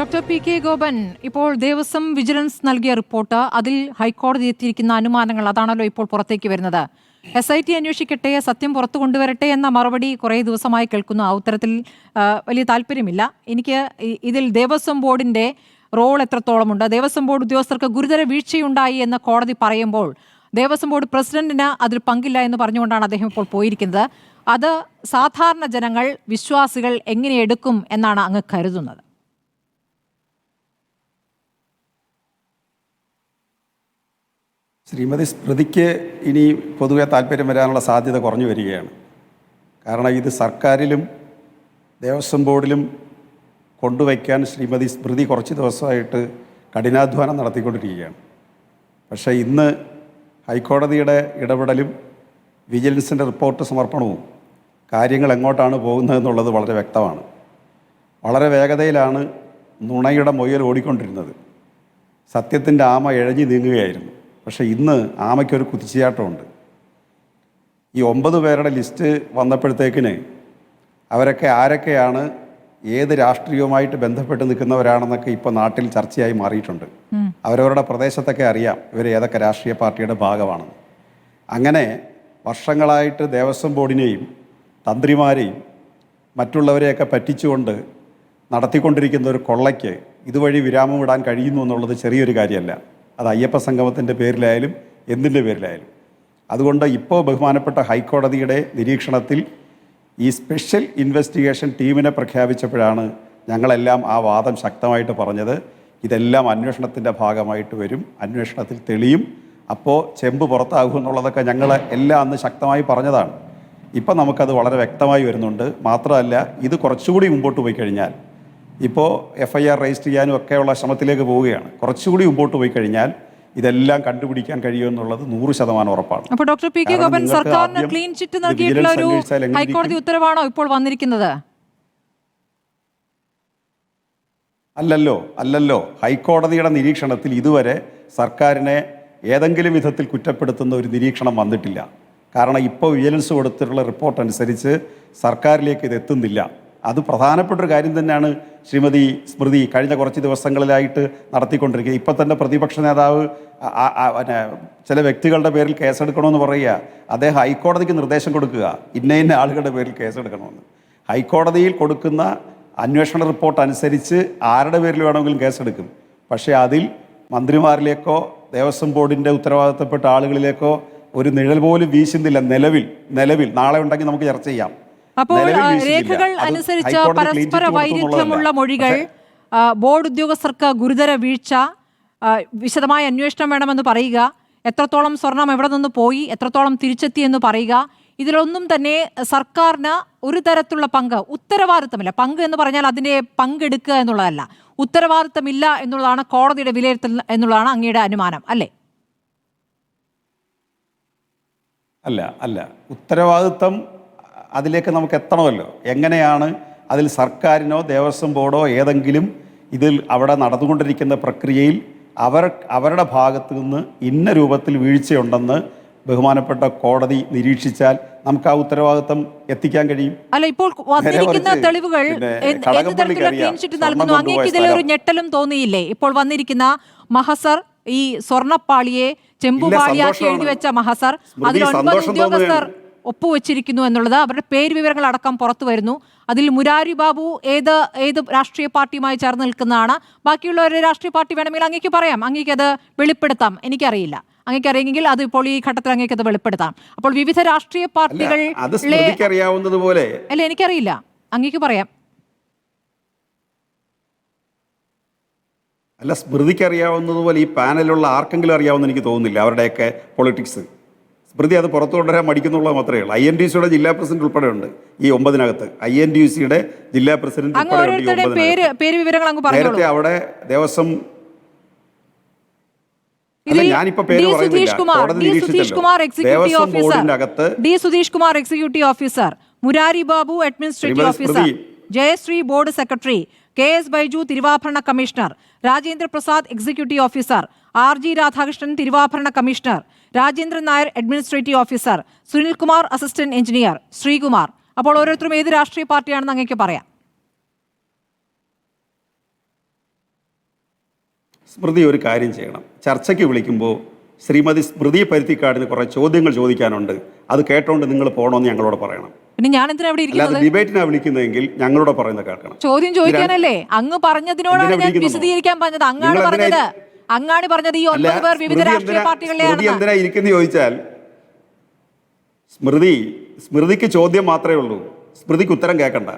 Doctor P K Gopan ഇപ്പോൾ Devaswom vigilance നൽകിയ report. അതിൽ ഹൈക്കോടതി എത്തിയിരിക്കുന്ന അനുമാനങ്ങൾ അതാണല്ലോ ഇപ്പോൾ പുറത്തേക്ക് വരുന്നത്. എസ് ഐ ടി അന്വേഷിക്കട്ടെ സത്യം പുറത്തു കൊണ്ടുവരട്ടെ എന്ന മറുപടി കുറേ ദിവസമായി കേൾക്കുന്നു. ആ ഉത്തരത്തിൽ വലിയ താല്പര്യമില്ല. എനിക്ക് ഇതിൽ ദേവസ്വം ബോർഡിന്റെ റോൾ എത്രത്തോളമുണ്ട്? ദേവസ്വം ബോർഡ് ഉദ്യോഗസ്ഥർക്ക് ഗുരുതര വീഴ്ചയുണ്ടായി എന്ന് കോടതി പറയുമ്പോൾ ദേവസ്വം ബോർഡ് പ്രസിഡന്റിന് അതിൽ പങ്കില്ല എന്ന് പറഞ്ഞുകൊണ്ടാണ് അദ്ദേഹം ഇപ്പോൾ പോയിരിക്കുന്നത്. അത് സാധാരണ ജനങ്ങൾ വിശ്വാസികൾ എങ്ങനെ എടുക്കും എന്നാണ് അങ്ങ് കരുതുന്നത്. ശ്രീമതി സ്മൃതിക്ക് ഇനി പൊതുവെ താല്പര്യം വരാനുള്ള സാധ്യത കുറഞ്ഞു വരികയാണ്. കാരണം ഇത് സർക്കാരിലും ദേവസ്വം ബോർഡിലും കൊണ്ടുവയ്ക്കാൻ ശ്രീമതി സ്മൃതി കുറച്ച് ദിവസമായിട്ട് കഠിനാധ്വാനം നടത്തിക്കൊണ്ടിരിക്കുകയാണ്. പക്ഷേ ഇന്ന് ഹൈക്കോടതിയുടെ ഇടപെടലും വിജിലൻസിന്റെ റിപ്പോർട്ട് സമർപ്പണവും കാര്യങ്ങൾ എങ്ങോട്ടാണ് പോകുന്നതെന്നുള്ളത് വളരെ വ്യക്തമാണ്. വളരെ വേഗതയിലാണ് നുണയുടെ മൊയ്യൽ ഓടിക്കൊണ്ടിരുന്നത്. സത്യത്തിന്റെ ആമ ഇഴഞ്ഞു നീങ്ങുകയായിരുന്നു. പക്ഷേ ഇന്ന് ആമയ്ക്കൊരു കുതിച്ചുചാട്ടമുണ്ട്. ഈ ഒമ്പത് പേരുടെ ലിസ്റ്റ് വന്നപ്പോഴത്തേക്കിന് അവരൊക്കെ ആരൊക്കെയാണ് ഏത് രാഷ്ട്രീയവുമായിട്ട് ബന്ധപ്പെട്ട് നിൽക്കുന്നവരാണെന്നൊക്കെ ഇപ്പോൾ നാട്ടിൽ ചർച്ചയായി മാറിയിട്ടുണ്ട്. അവരവരുടെ പ്രദേശത്തൊക്കെ അറിയാം ഇവർ ഏതൊക്കെ രാഷ്ട്രീയ പാർട്ടിയുടെ ഭാഗമാണെന്ന്. അങ്ങനെ വർഷങ്ങളായിട്ട് ദേവസ്വം ബോർഡിനെയും തന്ത്രിമാരെയും മറ്റുള്ളവരെയൊക്കെ പറ്റിച്ചുകൊണ്ട് നടത്തിക്കൊണ്ടിരിക്കുന്ന ഒരു കൊള്ളയ്ക്ക് ഇതുവഴി വിരാമം ഇടാൻ കഴിയുന്നു എന്നുള്ളത് ചെറിയൊരു കാര്യമല്ല. അത് അയ്യപ്പ സംഗമത്തിന്റെ പേരിലായാലും എന്തിന്റെ പേരിലായാലും. അതുകൊണ്ട് ഇപ്പോൾ ബഹുമാനപ്പെട്ട ഹൈക്കോടതിയുടെ നിരീക്ഷണത്തിൽ ഈ സ്പെഷ്യൽ ഇൻവെസ്റ്റിഗേഷൻ ടീമിനെ പ്രഖ്യാപിച്ചപ്പോഴാണ് ഞങ്ങളെല്ലാം ആ വാദം ശക്തമായിട്ട് പറഞ്ഞത്. ഇതെല്ലാം അന്വേഷണത്തിന്റെ ഭാഗമായിട്ട് വരും. അന്വേഷണത്തിൽ തെളിയും. അപ്പോൾ ചെമ്പ് പുറത്താകും എന്നുള്ളതൊക്കെ ഞങ്ങൾ എല്ലാം അന്ന് ശക്തമായി പറഞ്ഞതാണ്. ഇപ്പം നമുക്കത് വളരെ വ്യക്തമായി വരുന്നുണ്ട്. മാത്രമല്ല ഇത് കുറച്ചുകൂടി മുമ്പോട്ട് പോയി കഴിഞ്ഞാൽ ഇപ്പോൾ എഫ് ഐ ആർ രജിസ്റ്റർ ചെയ്യാനും ഒക്കെയുള്ള ശ്രമത്തിലേക്ക് പോവുകയാണ്. കുറച്ചുകൂടി മുമ്പോട്ട് പോയി കഴിഞ്ഞാൽ ഇതെല്ലാം കണ്ടുപിടിക്കാൻ കഴിയുമെന്നുള്ളത് നൂറ് ശതമാനം ഉറപ്പാണ്. അപ്പോൾ ഡോക്ടർ പി കെ ഗോപൻ സർക്കാരിന് ക്ലീൻ ചിറ്റ് നൽകിയിട്ടുള്ള ഒരു ഹൈക്കോടതി? ഉത്തരവാണോ ഇപ്പോൾ വന്നിരിക്കുന്നത്? അല്ലല്ലോ അല്ലല്ലോ. ഹൈക്കോടതിയുടെ നിരീക്ഷണത്തിൽ ഇതുവരെ സർക്കാരിനെ ഏതെങ്കിലും വിധത്തിൽ കുറ്റപ്പെടുത്തുന്ന ഒരു നിരീക്ഷണം വന്നിട്ടില്ല. കാരണം ഇപ്പോൾ വിജിലൻസ് കൊടുത്തിട്ടുള്ള റിപ്പോർട്ട് അനുസരിച്ച് സർക്കാരിലേക്ക് ഇത് എത്തുന്നില്ല. അത് പ്രധാനപ്പെട്ട ഒരു കാര്യം തന്നെയാണ് ശ്രീമതി സ്മൃതി കഴിഞ്ഞ കുറച്ച് ദിവസങ്ങളിലായിട്ട് നടത്തിക്കൊണ്ടിരിക്കുക. ഇപ്പം തന്നെ പ്രതിപക്ഷ നേതാവ് പിന്നെ ചില വ്യക്തികളുടെ പേരിൽ കേസെടുക്കണമെന്ന് പറയുക. അദ്ദേഹം ഹൈക്കോടതിക്ക് നിർദ്ദേശം കൊടുക്കുക. ഇന്ന ഇന്ന ആളുകളുടെ പേരിൽ കേസെടുക്കണമെന്ന്. ഹൈക്കോടതിയിൽ കൊടുക്കുന്ന അന്വേഷണ റിപ്പോർട്ട് അനുസരിച്ച് ആരുടെ പേരിൽ വേണമെങ്കിലും കേസെടുക്കും. പക്ഷേ അതിൽ മന്ത്രിമാരിലേക്കോ ദേവസ്വം ബോർഡിന്റെ ഉത്തരവാദിത്തപ്പെട്ട ആളുകളിലേക്കോ ഒരു നിഴൽ പോലും വീശുന്നില്ല. നിലവിൽ നിലവിൽ. നാളെ ഉണ്ടെങ്കിൽ നമുക്ക് ചർച്ച ചെയ്യാം. അപ്പോൾ. രേഖകൾ അനുസരിച്ച് പരസ്പര വൈരുദ്ധ്യമുള്ള മൊഴികൾ ബോർഡ് ഉദ്യോഗസ്ഥർക്ക് ഗുരുതര വീഴ്ച വിശദമായ അന്വേഷണം വേണമെന്ന് പറയുക എത്രത്തോളം സ്വർണം എവിടെ നിന്ന് പോയി എത്രത്തോളം തിരിച്ചെത്തി എന്ന് പറയുക ഇതിലൊന്നും തന്നെ സർക്കാരിന് ഒരു തരത്തിലുള്ള പങ്ക് ഉത്തരവാദിത്തമില്ല. പങ്ക് എന്ന് പറഞ്ഞാൽ അതിന്റെ പങ്കെടുക്കുക എന്നുള്ളതല്ല. ഉത്തരവാദിത്തമില്ല എന്നുള്ളതാണ് കോടതിയുടെ വിലയിരുത്തൽ എന്നുള്ളതാണ് അങ്ങയുടെ അനുമാനം. അല്ലേ? അല്ല അല്ല. ഉത്തരവാദിത്തം അതിലേക്ക് നമുക്ക് എത്തണമല്ലോ. എങ്ങനെയാണ് അതിൽ സർക്കാരിനോ ദേവസ്വം ബോർഡോ ഏതെങ്കിലും ഇതിൽ അവിടെ നടന്നുകൊണ്ടിരിക്കുന്ന പ്രക്രിയയിൽ അവർ അവരുടെ ഭാഗത്തു നിന്ന് ഇന്ന രൂപത്തിൽ വീഴ്ചയുണ്ടെന്ന് ബഹുമാനപ്പെട്ട കോടതി നിരീക്ഷിച്ചാൽ നമുക്ക് ആ ഉത്തരവാദിത്തം എത്തിക്കാൻ കഴിയും. അല്ല ഇപ്പോൾ വന്നിരിക്കുന്ന തെളിവുകൾ നൽകുന്നു? അങ്ങേക്ക് ഇതിലൊരു ഞെട്ടലും തോന്നിയില്ലേ? ഇപ്പോൾ വന്നിരിക്കുന്ന മഹസർ ഈ സ്വർണപ്പാളിയെ ചെമ്പുപാളിയാക്കി എഴുതി വെച്ച മഹസർ അതിൽ ഒൻപത് ഉദ്യോഗസ്ഥർ. ഒപ്പുവെച്ചിരിക്കുന്നു എന്നുള്ളത് അവരുടെ പേര് വിവരങ്ങൾ അടക്കം പുറത്തു വരുന്നു. അതിൽ മുരാരി ബാബു ഏത് ഏത് രാഷ്ട്രീയ പാർട്ടിയുമായി ചേർന്ന് നിൽക്കുന്നതാണ്. ബാക്കിയുള്ള ഒരു രാഷ്ട്രീയ പാർട്ടി വേണമെങ്കിൽ അങ്ങേക്ക് പറയാം. അങ്ങേക്ക് അത് വെളിപ്പെടുത്താം. എനിക്കറിയില്ല. അങ്ങേക്ക് അറിയെങ്കിൽ അത് ഇപ്പോൾ ഈ ഘട്ടത്തിൽ അങ്ങേക്ക് അത് വെളിപ്പെടുത്താം. അപ്പോൾ വിവിധ രാഷ്ട്രീയ പാർട്ടികൾ അറിയാവുന്നതുപോലെ അല്ല എനിക്കറിയില്ല. അങ്ങേക്ക് പറയാം. അല്ല സ്മൃതിക്ക് അറിയാവുന്നതുപോലെ ഈ പാനലിലുള്ള ആർക്കെങ്കിലും അറിയാവുന്ന എനിക്ക് തോന്നുന്നില്ല അവരുടെയൊക്കെ പൊളിറ്റിക്സ്. സ്മൃതി അത് പുറത്തു കൊണ്ടുവരാൻ മടിക്കുന്നുള്ളത് മാത്രമേ ഉള്ളൂ. ഐ എൻ ഡി സിയുടെ ജില്ലാ പ്രസിഡന്റ് ഉൾപ്പെടെ ഉണ്ട് ഈ ഒമ്പതിനകത്ത്. ഐ എൻ ഡി സിയുടെ ജില്ലാ പ്രസിഡന്റ് നേരത്തെ അവിടെ Devaswom D Sudheesh Kumar executive officer Murari Babu administrative officer Jayasree board secretary. K S Baiju തിരുവാഭരണ commissioner. Rajendra Prasad executive officer R G Radhakrishnan തിരുവാഭരണ commissioner Rajendran Nair administrative officer Sunilkumar assistant engineer Sreekumar. അപ്പോൾ ഓരോരുത്തരും ഏത് രാഷ്ട്രീയ പാർട്ടിയാണെന്ന് അങ്ങേക്ക് പറയാം. സ്മൃതി ഒരു കാര്യം ചെയ്യണം. ചർച്ചയ്ക്ക് വിളിക്കുമ്പോൾ ശ്രീമതി സ്മൃതി പരുത്തിക്കാടിന് കുറേ ചോദ്യങ്ങൾ ചോദിക്കാനുണ്ട്. അത് കേട്ടോണ്ട് നിങ്ങൾ പോകണമെന്ന് ഞങ്ങളോട് പറയണം. പിന്നെ ഞാൻ എന്തിനാ ഇരിക്കുന്നത്? ഡിബേറ്റിനാണ് വിളിക്കുന്നതെങ്കിൽ ഞങ്ങളോട് പറയുന്നത് കേൾക്കണം. ചോദ്യം ചോദിക്കാനല്ലേ? അങ്ങ് പറഞ്ഞതിനോടാണ് ഞാൻ വിശദീകരിക്കാൻ പറഞ്ഞത്. അങ്ങാണ് പറഞ്ഞത്. അങ്ങാണ് പറഞ്ഞത് ഈ ഒൻപത് പേർ വിവിധ രാഷ്ട്രീയ പാർട്ടികളിലെ ഇരിക്കുന്ന ചോദിച്ചാൽ സ്മൃതി സ്മൃതിക്ക് ചോദ്യം മാത്രമേ ഉള്ളൂ. സ്മൃതിക്ക് ഉത്തരം കേൾക്കണ്ട.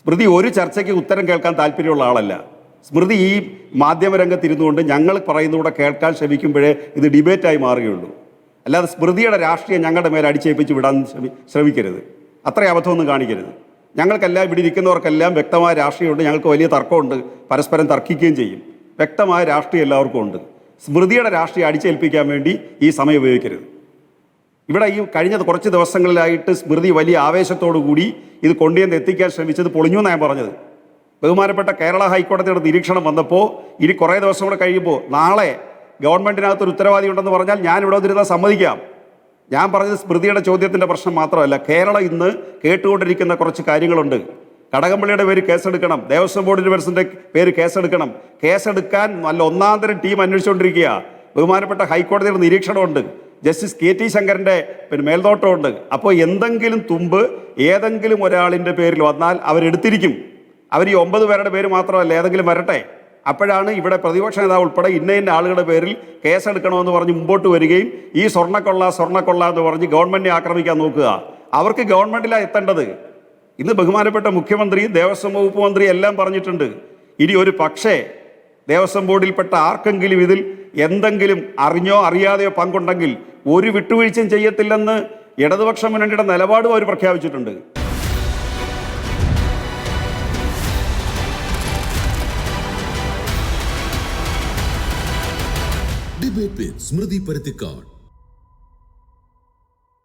സ്മൃതി ഒരു ചർച്ചയ്ക്ക് ഉത്തരം കേൾക്കാൻ താല്പര്യമുള്ള ആളല്ല. സ്മൃതി ഈ മാധ്യമരംഗത്ത് ഇരുന്നുകൊണ്ട് ഞങ്ങൾ പറയുന്നൂടെ കേൾക്കാൻ ശ്രമിക്കുമ്പോഴേ ഇത് ഡിബേറ്റായി മാറുകയുള്ളൂ. അല്ലാതെ സ്മൃതിയുടെ രാഷ്ട്രീയം ഞങ്ങളുടെ മേലെ അടിച്ചേൽപ്പിച്ച് വിടാൻ ശ്രമി ശ്രമിക്കരുത്. അത്ര അബദ്ധമൊന്നും കാണിക്കരുത്. ഞങ്ങൾക്കെല്ലാം ഇവിടെ ഇരിക്കുന്നവർക്കെല്ലാം വ്യക്തമായ രാഷ്ട്രീയമുണ്ട് ഞങ്ങൾക്ക് വലിയ തർക്കമുണ്ട് പരസ്പരം തർക്കിക്കുകയും ചെയ്യും. വ്യക്തമായ രാഷ്ട്രീയം എല്ലാവർക്കും ഉണ്ട്. സ്മൃതിയുടെ രാഷ്ട്രീയം അടിച്ചേൽപ്പിക്കാൻ വേണ്ടി ഈ സമയം ഉപയോഗിക്കരുത്. ഇവിടെ ഈ കഴിഞ്ഞ കുറച്ച് ദിവസങ്ങളിലായിട്ട് സ്മൃതി വലിയ ആവേശത്തോടു കൂടി ഇത് കൊണ്ടുവന്ന് എത്തിക്കാൻ ശ്രമിച്ചത് പൊളിഞ്ഞു എന്നാണ് ഞാൻ പറഞ്ഞത്. ബഹുമാനപ്പെട്ട കേരള ഹൈക്കോടതിയുടെ നിരീക്ഷണം വന്നപ്പോൾ ഇനി കുറേ ദിവസം കൂടെ കഴിയുമ്പോൾ നാളെ ഗവൺമെന്റിനകത്ത് ഒരു ഉത്തരവാദി ഉണ്ടെന്ന് പറഞ്ഞാൽ ഞാൻ ഇവിടെ വന്നിരുന്നാൽ സമ്മതിക്കാം. ഞാൻ പറഞ്ഞത് സ്മൃതിയുടെ ചോദ്യത്തിന്റെ പ്രശ്നം മാത്രമല്ല. കേരളം ഇന്ന് കേട്ടുകൊണ്ടിരിക്കുന്ന കുറച്ച് കാര്യങ്ങളുണ്ട്. കടകംപള്ളിയുടെ പേര് കേസെടുക്കണം. ദേവസ്വം ബോർഡിന്റെ പേഴ്സന്റെ പേര് കേസെടുക്കണം. കേസെടുക്കാൻ നല്ല ഒന്നാം തരം ടീം അന്വേഷിച്ചുകൊണ്ടിരിക്കുക ബഹുമാനപ്പെട്ട ഹൈക്കോടതിയുടെ നിരീക്ഷണമുണ്ട്. ജസ്റ്റിസ് കെ ടി ശങ്കരന്റെ പിന്നെ മേൽനോട്ടമുണ്ട്. അപ്പോൾ എന്തെങ്കിലും തുമ്പ് ഏതെങ്കിലും ഒരാളിന്റെ പേരിൽ വന്നാൽ അവരെടുത്തിരിക്കും. അവർ ഈ ഒമ്പത് പേരുടെ പേര് മാത്രമല്ല ഏതെങ്കിലും വരട്ടെ. അപ്പോഴാണ് ഇവിടെ പ്രതിപക്ഷ നേതാവ് ഉൾപ്പെടെ ഇന്ന ഇന്ന ആളുകളുടെ പേരിൽ കേസെടുക്കണമെന്ന് പറഞ്ഞ് മുമ്പോട്ട് വരികയും ഈ സ്വർണക്കൊള്ള സ്വർണക്കൊള്ള എന്ന് പറഞ്ഞ് ഗവൺമെന്റിനെ ആക്രമിക്കാൻ നോക്കുക. അവർക്ക് ഗവൺമെന്റിലാണ് എത്തേണ്ടത്. ഇന്ന് ബഹുമാനപ്പെട്ട മുഖ്യമന്ത്രി ദേവസ്വം വകുപ്പ് മന്ത്രി എല്ലാം പറഞ്ഞിട്ടുണ്ട്. ഇനി ഒരു പക്ഷേ ദേവസ്വം ബോർഡിൽപ്പെട്ട ആർക്കെങ്കിലും ഇതിൽ എന്തെങ്കിലും അറിഞ്ഞോ അറിയാതെയോ പങ്കുണ്ടെങ്കിൽ ഒരു വിട്ടുവീഴ്ചയും ചെയ്യത്തില്ലെന്ന് ഇടതുപക്ഷ മുന്നണിയുടെ നിലപാടും അവർ പ്രഖ്യാപിച്ചിട്ടുണ്ട്. ഡിബേറ്റ് സ്മൃതി പരുത്തിക്കാട്